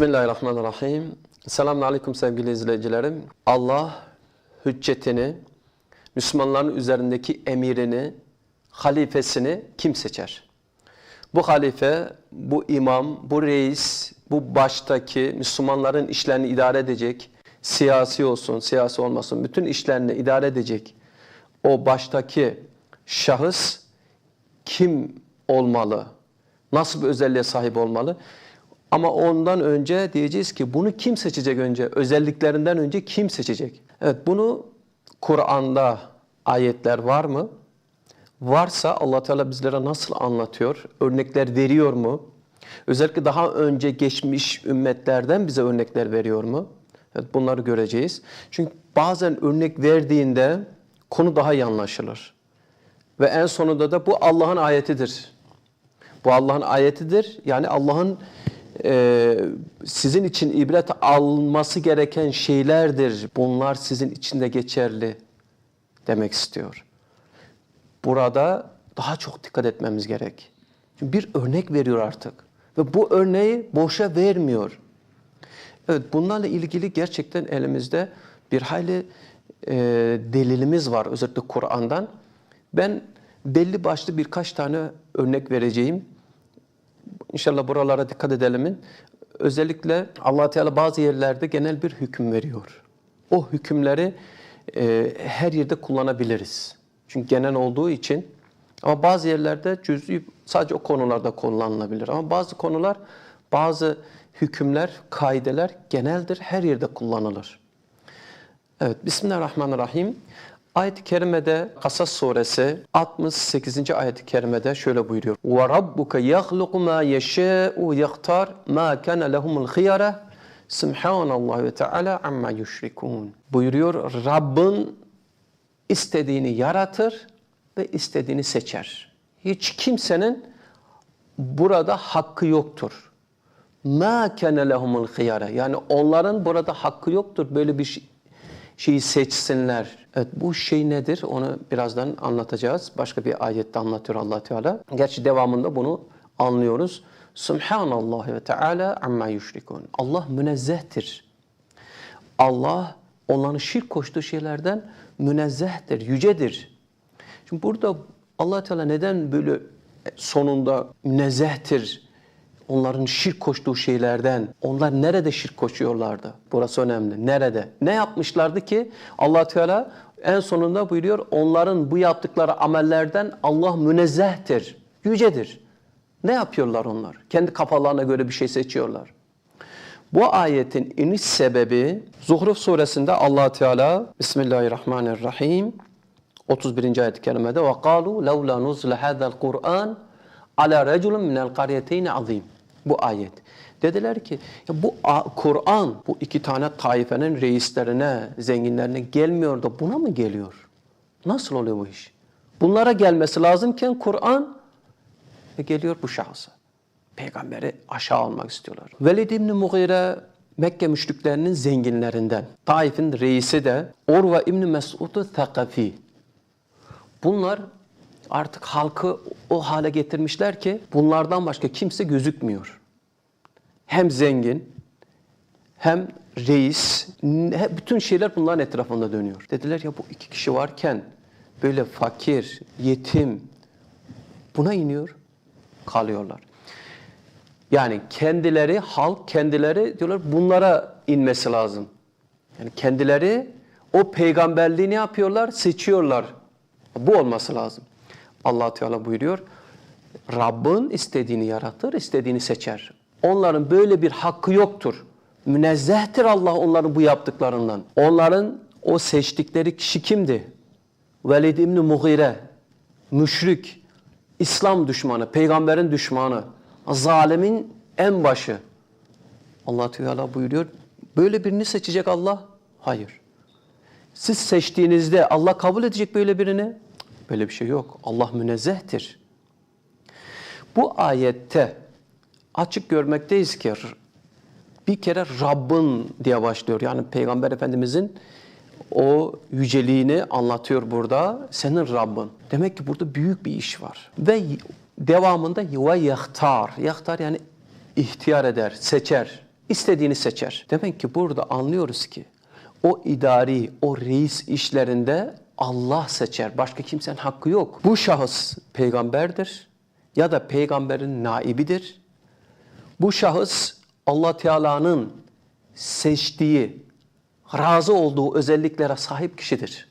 Bismillahirrahmanirrahim. Selamun Aleyküm sevgili izleyicilerim. Allah hüccetini, Müslümanların üzerindeki emirini, halifesini kim seçer? Bu halife, bu imam, bu reis, bu baştaki Müslümanların işlerini idare edecek, siyasi olsun, siyasi olmasın, bütün işlerini idare edecek o baştaki şahıs kim olmalı? Nasıl bir özelliğe sahip olmalı? Ama ondan önce diyeceğiz ki bunu kim seçecek önce? Özelliklerinden önce kim seçecek? Evet bunu Kur'an'da ayetler var mı? Varsa Allah Teala bizlere nasıl anlatıyor? Örnekler veriyor mu? Özellikle daha önce geçmiş ümmetlerden bize örnekler veriyor mu? Evet, bunları göreceğiz. Çünkü bazen örnek verdiğinde konu daha iyi anlaşılır. Ve en sonunda da bu Allah'ın ayetidir. Bu Allah'ın ayetidir. Yani Allah'ın e, sizin için ibret alması gereken şeylerdir. Bunlar sizin için de geçerli demek istiyor. Burada daha çok dikkat etmemiz gerek. Çünkü bir örnek veriyor artık. Ve bu örneği boşa vermiyor. Evet bunlarla ilgili gerçekten elimizde bir hayli e, delilimiz var özellikle Kur'an'dan. Ben belli başlı birkaç tane örnek vereceğim. İnşallah buralara dikkat edelim. Özellikle allah Teala bazı yerlerde genel bir hüküm veriyor. O hükümleri e, her yerde kullanabiliriz. Çünkü genel olduğu için. Ama bazı yerlerde cüz'i sadece o konularda kullanılabilir. Ama bazı konular, bazı hükümler, kaideler geneldir, her yerde kullanılır. Evet, Bismillahirrahmanirrahim. Ayet-i kerimede Kasas suresi 68. ayet-i kerimede şöyle buyuruyor. Ve rabbuke yahluqu ma yeşâ'u yahtar ma kana lehumul khiyara Subhanallah ve Teala amma yüşrikun. Buyuruyor Rabbin istediğini yaratır ve istediğini seçer. Hiç kimsenin burada hakkı yoktur. Ma kana lehumul khiyara. Yani onların burada hakkı yoktur böyle bir şey şeyi seçsinler. Evet bu şey nedir? Onu birazdan anlatacağız. Başka bir ayette anlatıyor allah Teala. Gerçi devamında bunu anlıyoruz. Subhanallah ve Teala amma yüşrikun. Allah münezzehtir. Allah onların şirk koştuğu şeylerden münezzehtir, yücedir. Şimdi burada allah Teala neden böyle sonunda münezzehtir, onların şirk koştuğu şeylerden, onlar nerede şirk koşuyorlardı? Burası önemli. Nerede? Ne yapmışlardı ki Allah Teala en sonunda buyuruyor onların bu yaptıkları amellerden Allah münezzehtir, yücedir. Ne yapıyorlar onlar? Kendi kafalarına göre bir şey seçiyorlar. Bu ayetin iniş sebebi Zuhruf suresinde Allah Teala Bismillahirrahmanirrahim 31. ayet-i kerimede ve kalu levla nuzle hadal Kur'an ala reculun minel qaryeteyni azim. Bu ayet. Dediler ki ya bu Kur'an bu iki tane taifenin reislerine, zenginlerine gelmiyor da buna mı geliyor? Nasıl oluyor bu iş? Bunlara gelmesi lazımken Kur'an e, geliyor bu şahsa. Peygamberi aşağı almak istiyorlar. Velid İbni Mughire Mekke müşriklerinin zenginlerinden. Taif'in reisi de Urva İbni Mesud'u Thakafi. Bunlar artık halkı o hale getirmişler ki bunlardan başka kimse gözükmüyor. Hem zengin hem reis, bütün şeyler bunların etrafında dönüyor. Dediler ya bu iki kişi varken böyle fakir, yetim buna iniyor, kalıyorlar. Yani kendileri, halk kendileri diyorlar bunlara inmesi lazım. Yani kendileri o peygamberliği ne yapıyorlar? Seçiyorlar. Bu olması lazım allah Teala buyuruyor. Rabbin istediğini yaratır, istediğini seçer. Onların böyle bir hakkı yoktur. Münezzehtir Allah onların bu yaptıklarından. Onların o seçtikleri kişi kimdi? Velid İbni Mughire, müşrik, İslam düşmanı, peygamberin düşmanı, zalimin en başı. allah Teala buyuruyor. Böyle birini seçecek Allah? Hayır. Siz seçtiğinizde Allah kabul edecek böyle birini? Böyle bir şey yok. Allah münezzehtir. Bu ayette açık görmekteyiz ki bir kere Rabbin diye başlıyor. Yani Peygamber Efendimizin o yüceliğini anlatıyor burada. Senin Rabbin. Demek ki burada büyük bir iş var. Ve devamında ve yahtar. Yahtar yani ihtiyar eder, seçer. istediğini seçer. Demek ki burada anlıyoruz ki o idari, o reis işlerinde Allah seçer. Başka kimsenin hakkı yok. Bu şahıs peygamberdir ya da peygamberin naibidir. Bu şahıs Allah Teala'nın seçtiği, razı olduğu özelliklere sahip kişidir.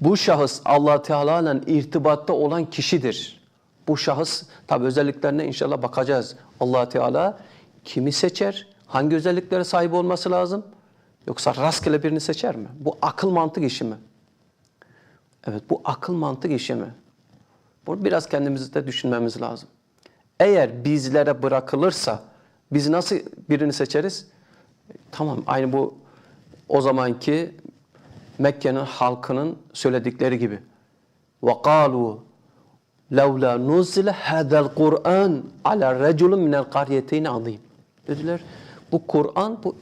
Bu şahıs Allah Teala ile irtibatta olan kişidir. Bu şahıs tabi özelliklerine inşallah bakacağız. Allah Teala kimi seçer? Hangi özelliklere sahip olması lazım? Yoksa rastgele birini seçer mi? Bu akıl mantık işi mi? Evet bu akıl mantık işi mi? Bunu biraz kendimizi de düşünmemiz lazım. Eğer bizlere bırakılırsa biz nasıl birini seçeriz? Tamam aynı bu o zamanki Mekke'nin halkının söyledikleri gibi. وَقَالُوا لَوْلَا نُزِّلَ هَذَا الْقُرْآنِ عَلَى رَجُلٌ مِنَ الْقَرْيَتَيْنِ عَظِيمٍ Dediler bu Kur'an bu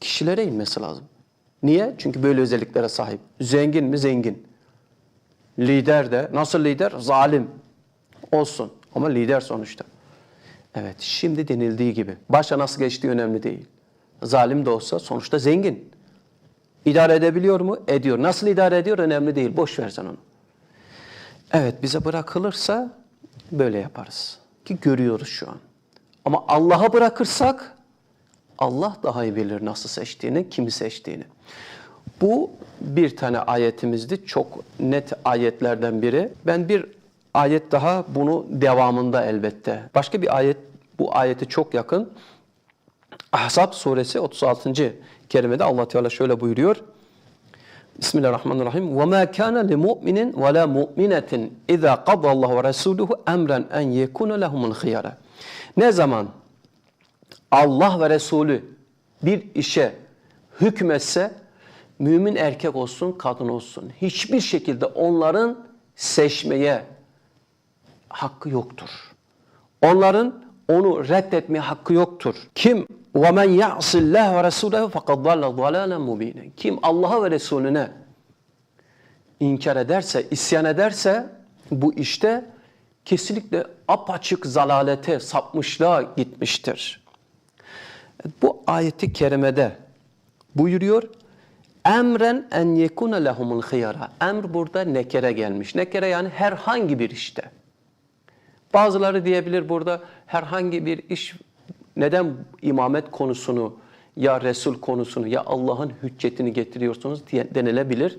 kişilere inmesi lazım. Niye? Çünkü böyle özelliklere sahip. Zengin mi? Zengin. Lider de. Nasıl lider? Zalim. Olsun. Ama lider sonuçta. Evet. Şimdi denildiği gibi. Başa nasıl geçtiği önemli değil. Zalim de olsa sonuçta zengin. İdare edebiliyor mu? Ediyor. Nasıl idare ediyor? Önemli değil. Boş ver sen onu. Evet bize bırakılırsa böyle yaparız. Ki görüyoruz şu an. Ama Allah'a bırakırsak Allah daha iyi bilir nasıl seçtiğini, kimi seçtiğini. Bu bir tane ayetimizdi. Çok net ayetlerden biri. Ben bir ayet daha bunu devamında elbette. Başka bir ayet bu ayete çok yakın. Ahzab suresi 36. kerimede Allah Teala şöyle buyuruyor. Bismillahirrahmanirrahim. Ve ma kana li mu'minin ve la mu'minetin iza qada Allah ve resuluhu emren en yekuna lehumul khiyara. Ne zaman Allah ve Resulü bir işe hükmetse mümin erkek olsun, kadın olsun hiçbir şekilde onların seçmeye hakkı yoktur. Onların onu reddetmeye hakkı yoktur. Kim وَمَنْ يَعْصِ اللّٰهِ وَرَسُولَهُ فَقَدْ ضَلَّ ضَلَالًا مُب۪ينًا Kim Allah'a ve Resulüne inkar ederse, isyan ederse bu işte kesinlikle apaçık zalalete, sapmışlığa gitmiştir. Bu ayeti kerimede buyuruyor. Emren en yekuna lehumul khiyara. Emr burada nekere gelmiş. Nekere yani herhangi bir işte. Bazıları diyebilir burada herhangi bir iş neden imamet konusunu ya Resul konusunu ya Allah'ın hüccetini getiriyorsunuz diye denilebilir.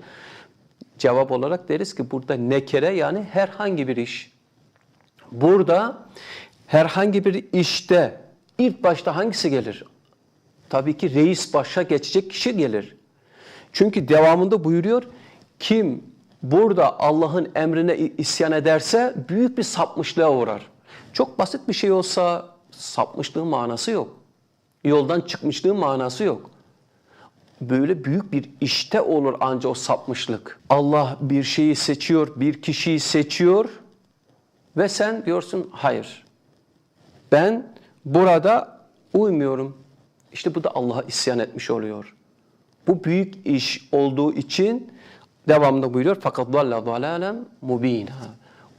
Cevap olarak deriz ki burada nekere yani herhangi bir iş. Burada herhangi bir işte ilk başta hangisi gelir? Tabii ki reis başa geçecek kişi gelir. Çünkü devamında buyuruyor kim burada Allah'ın emrine isyan ederse büyük bir sapmışlığa uğrar. Çok basit bir şey olsa sapmışlığın manası yok. Yoldan çıkmışlığın manası yok. Böyle büyük bir işte olur ancak o sapmışlık. Allah bir şeyi seçiyor, bir kişiyi seçiyor ve sen diyorsun hayır. Ben burada uymuyorum. İşte bu da Allah'a isyan etmiş oluyor. Bu büyük iş olduğu için devamında buyuruyor fakat dalla dalalen mubina.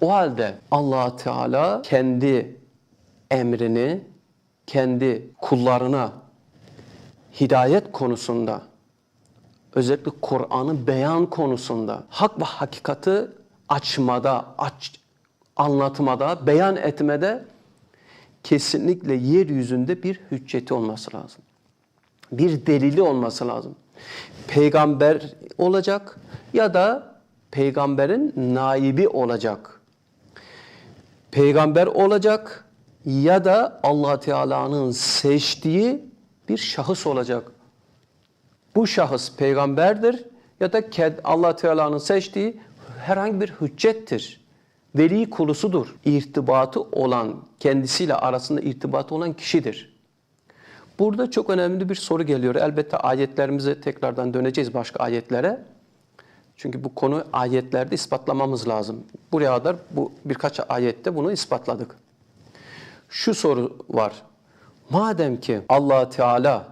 O halde Allah Teala kendi emrini kendi kullarına hidayet konusunda özellikle Kur'an'ı beyan konusunda hak ve hakikati açmada, aç, anlatmada, beyan etmede kesinlikle yeryüzünde bir hücceti olması lazım. Bir delili olması lazım. Peygamber olacak ya da peygamberin naibi olacak. Peygamber olacak ya da Allah Teala'nın seçtiği bir şahıs olacak. Bu şahıs peygamberdir ya da Allah Teala'nın seçtiği herhangi bir hüccettir. Veli kulusudur. İrtibatı olan, kendisiyle arasında irtibatı olan kişidir. Burada çok önemli bir soru geliyor. Elbette ayetlerimize tekrardan döneceğiz başka ayetlere. Çünkü bu konu ayetlerde ispatlamamız lazım. Buraya kadar bu birkaç ayette bunu ispatladık. Şu soru var. Madem ki Allah Teala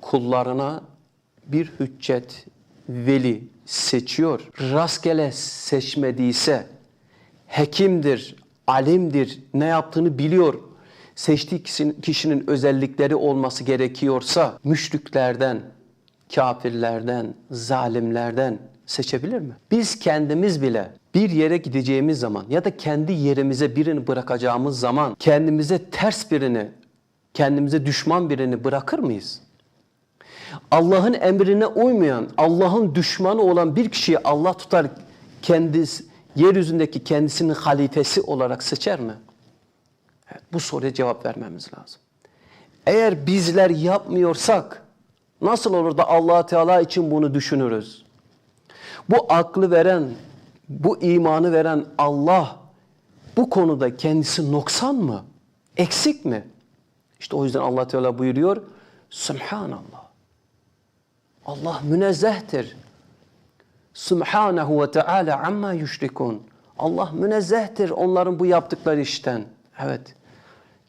kullarına bir hüccet, veli seçiyor, rastgele seçmediyse, hekimdir, alimdir, ne yaptığını biliyor, seçtiği kişinin, özellikleri olması gerekiyorsa müşriklerden, kafirlerden, zalimlerden seçebilir mi? Biz kendimiz bile bir yere gideceğimiz zaman ya da kendi yerimize birini bırakacağımız zaman kendimize ters birini, kendimize düşman birini bırakır mıyız? Allah'ın emrine uymayan, Allah'ın düşmanı olan bir kişiyi Allah tutar kendisi, yeryüzündeki kendisinin halifesi olarak seçer mi? Evet, bu soruya cevap vermemiz lazım. Eğer bizler yapmıyorsak nasıl olur da allah Teala için bunu düşünürüz? Bu aklı veren, bu imanı veren Allah bu konuda kendisi noksan mı? Eksik mi? İşte o yüzden allah Teala buyuruyor. Subhanallah. Allah münezzehtir. Subhanahu ve Teala amma yüşrikun. Allah münezzehtir onların bu yaptıkları işten. Evet.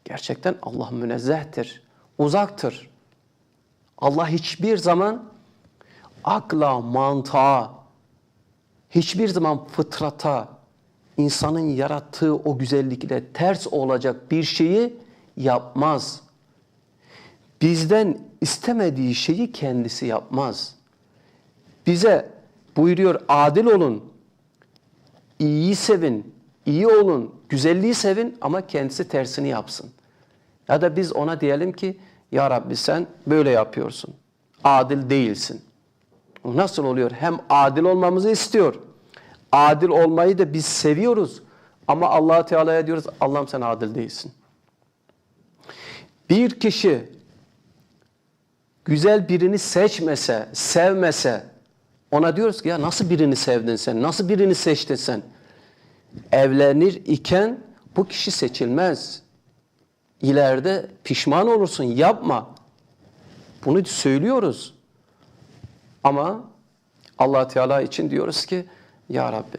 Gerçekten Allah münezzehtir. Uzaktır. Allah hiçbir zaman akla, mantığa, hiçbir zaman fıtrata, insanın yarattığı o güzellikle ters olacak bir şeyi yapmaz. Bizden istemediği şeyi kendisi yapmaz. Bize buyuruyor adil olun, iyiyi sevin, iyi olun, güzelliği sevin ama kendisi tersini yapsın. Ya da biz ona diyelim ki ya Rabbi sen böyle yapıyorsun. Adil değilsin. Nasıl oluyor? Hem adil olmamızı istiyor. Adil olmayı da biz seviyoruz. Ama allah Teala'ya diyoruz Allah'ım sen adil değilsin. Bir kişi güzel birini seçmese, sevmese ona diyoruz ki ya nasıl birini sevdin sen? Nasıl birini seçtin sen? Evlenir iken bu kişi seçilmez. İleride pişman olursun. Yapma. Bunu söylüyoruz. Ama allah Teala için diyoruz ki Ya Rabbi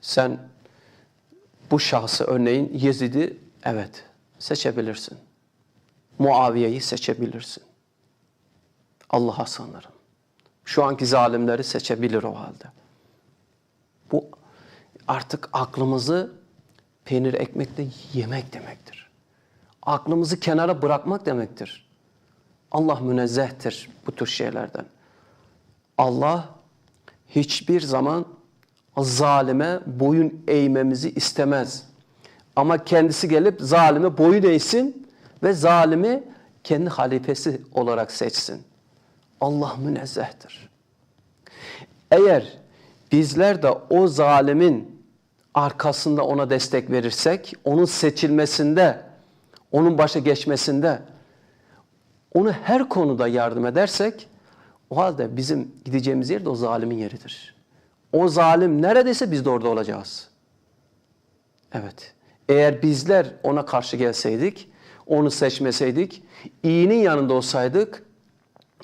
sen bu şahsı örneğin Yezid'i evet seçebilirsin. Muaviye'yi seçebilirsin. Allah'a sanırım. Şu anki zalimleri seçebilir o halde. Bu artık aklımızı peynir ekmekle yemek demektir. Aklımızı kenara bırakmak demektir. Allah münezzehtir bu tür şeylerden. Allah hiçbir zaman zalime boyun eğmemizi istemez. Ama kendisi gelip zalime boyun eğsin ve zalimi kendi halifesi olarak seçsin. Allah münezzehtir. Eğer bizler de o zalimin arkasında ona destek verirsek, onun seçilmesinde, onun başa geçmesinde, onu her konuda yardım edersek, o halde bizim gideceğimiz yer de o zalimin yeridir. O zalim neredeyse biz de orada olacağız. Evet. Eğer bizler ona karşı gelseydik, onu seçmeseydik, iyinin yanında olsaydık,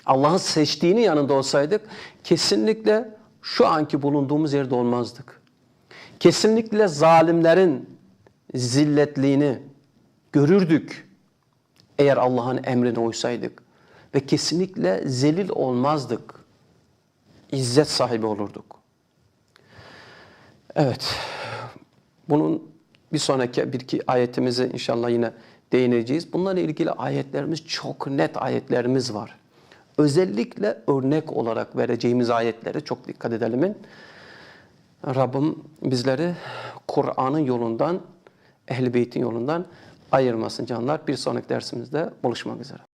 Allah'ın seçtiğinin yanında olsaydık kesinlikle şu anki bulunduğumuz yerde olmazdık. Kesinlikle zalimlerin zilletliğini görürdük eğer Allah'ın emrine uysaydık. Ve kesinlikle zelil olmazdık. İzzet sahibi olurduk. Evet. Bunun bir sonraki bir iki ayetimizi inşallah yine değineceğiz. Bunlarla ilgili ayetlerimiz çok net ayetlerimiz var. Özellikle örnek olarak vereceğimiz ayetlere çok dikkat edelim. Rabbim bizleri Kur'an'ın yolundan, Ehl-i Beyt'in yolundan ayırmasın canlar. Bir sonraki dersimizde buluşmak üzere.